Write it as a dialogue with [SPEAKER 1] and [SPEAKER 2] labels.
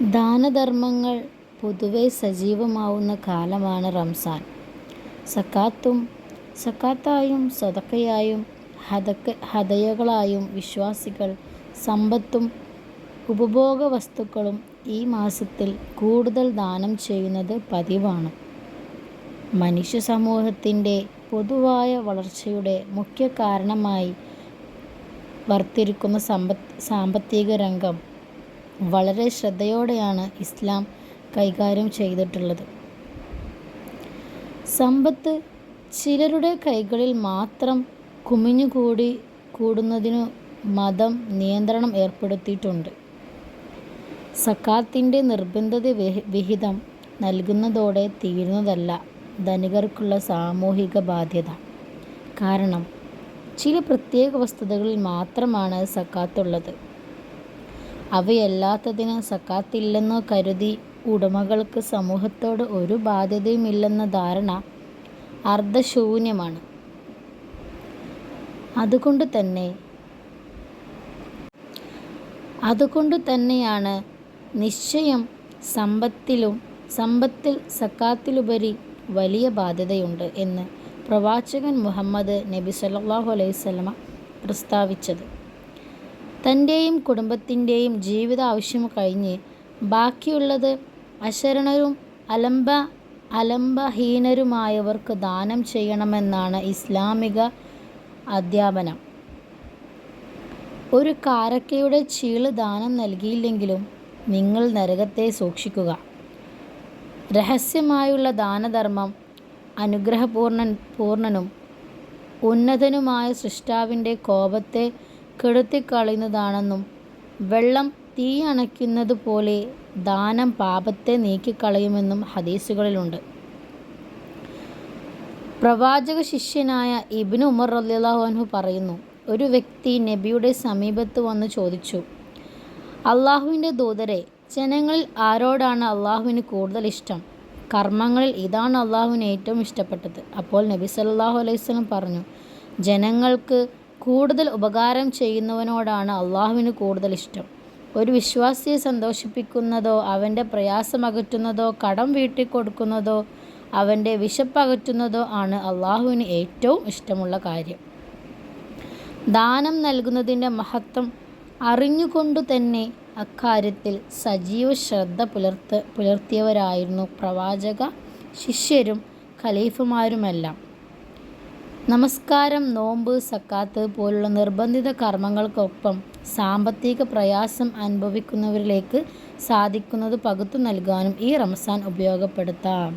[SPEAKER 1] ദാനധർമ്മങ്ങൾ പൊതുവെ സജീവമാവുന്ന കാലമാണ് റംസാൻ. സക്കാത്തും സക്കാത്തായും സതക്കയായും ഹതക്ക ഹതയകളായും വിശ്വാസികൾ സമ്പത്തും ഉപഭോഗ വസ്തുക്കളും ഈ മാസത്തിൽ കൂടുതൽ ദാനം ചെയ്യുന്നത് പതിവാണ്. മനുഷ്യ സമൂഹത്തിന്റെ പൊതുവായ വളർച്ചയുടെ മുഖ്യ കാരണമായി വർത്തിരിക്കുന്ന മുഖ്യകാരണമായി സാമ്പത്തിക സാമ്പത്തികരംഗം വളരെ ശ്രദ്ധയോടെയാണ് ഇസ്ലാം കൈകാര്യം ചെയ്തിട്ടുള്ളത്. സമ്പത്ത് ചിലരുടെ കൈകളിൽ മാത്രം കുമിഞ്ഞുകൂടി കൂടുന്നതിനു മതം നിയന്ത്രണം ഏർപ്പെടുത്തിയിട്ടുണ്ട്. സക്കാത്തിന്റെ നിർബന്ധത വിഹിതം നൽകുന്നതോടെ തീരുന്നതല്ല ധനികർക്കുള്ള സാമൂഹിക ബാധ്യത. കാരണം ചില പ്രത്യേക വസ്തുതകളിൽ മാത്രമാണ് സക്കാത്തുള്ളത്. അവയല്ലാത്തതിന് സക്കാത്തില്ലെന്നു കരുതി ഉടമകൾക്ക് സമൂഹത്തോട് ഒരു ബാധ്യതയുമില്ലെന്ന ധാരണ അർദ്ധശൂന്യമാണ് അതുകൊണ്ട് തന്നെ അതുകൊണ്ട് തന്നെയാണ് നിശ്ചയം സമ്പത്തിലും സമ്പത്തിൽ സക്കാത്തിലുപരി വലിയ ബാധ്യതയുണ്ട് എന്ന് പ്രവാചകൻ മുഹമ്മദ് നബി സ്വല്ലല്ലാഹു അലൈഹി വസല്ലമ പ്രസ്താവിച്ചത്. തന്റെയും ജീവിത ആവശ്യം കഴിഞ്ഞ് ബാക്കിയുള്ളത് അശരണരും അലംബ അലംബഹീനരുമായവർക്ക് ദാനം ചെയ്യണമെന്നാണ് ഇസ്ലാമിക അധ്യാപനം. ഒരു കാരക്കയുടെ ചീൾ ദാനം നൽകിയില്ലെങ്കിലും നിങ്ങൾ നരകത്തെ സൂക്ഷിക്കുക. രഹസ്യമായുള്ള ദാനധർമ്മം അനുഗ്രഹപൂർണൻ അനുഗ്രഹപൂർണനും ഉന്നതനുമായ സൃഷ്ടാവിന്റെ കോപത്തെ കെടുത്തിക്കളയുന്നതാണെന്നും വെള്ളം തീയണയ്ക്കുന്നത് പോലെ ദാനം പാപത്തെ നീക്കിക്കളയുമെന്നും ഹദീസുകളിലുണ്ട്. പ്രവാചക ശിഷ്യനായ ഇബ്നു ഉമർ റളിയല്ലാഹു അൻഹു പറയുന്നു, ഒരു വ്യക്തി നബിയുടെ സമീപത്ത് വന്ന് ചോദിച്ചു, അള്ളാഹുവിന്റെ ദൂതരെ ജനങ്ങളിൽ ആരോടാണ് അള്ളാഹുവിന് കൂടുതൽ ഇഷ്ടം? കർമ്മങ്ങളിൽ ഇതാണ് അള്ളാഹുവിന് ഏറ്റവും ഇഷ്ടപ്പെട്ടത്. അപ്പോൾ നബി സല്ലാഹു അലൈഹി വസല്ലം പറഞ്ഞു, ജനങ്ങൾക്ക് കൂടുതൽ ഉപകാരം ചെയ്യുന്നവനോടാണ് അള്ളാഹുവിന് കൂടുതൽ ഇഷ്ടം. ഒരു വിശ്വാസിയെ സന്തോഷിപ്പിക്കുന്നതോ അവന്റെ പ്രയാസമകറ്റുന്നതോ കടം വീട്ടിക്കൊടുക്കുന്നതോ അവന്റെ വിശപ്പകറ്റുന്നതോ ആണ് അള്ളാഹുവിന് ഏറ്റവും ഇഷ്ടമുള്ള കാര്യം. ദാനം നൽകുന്നതിന്റെ മഹത്വം അറിഞ്ഞുകൊണ്ടുതന്നെ അക്കാര്യത്തിൽ സജീവ ശ്രദ്ധ പുലർത്ത് പുലർത്തിയവരായിരുന്നു പ്രവാചക ശിഷ്യരും ഖലീഫമാരുമെല്ലാം. നമസ്കാരം, നോമ്പ്, സക്കാത്ത് പോലുള്ള നിർബന്ധിത കർമ്മങ്ങൾക്കൊപ്പം സാമ്പത്തിക പ്രയാസം അനുഭവിക്കുന്നവരിലേക്ക് സാധിക്കുന്നത് പകുത്തു നൽകാനും ഈ റംസാൻ ഉപയോഗപ്പെടുത്താം.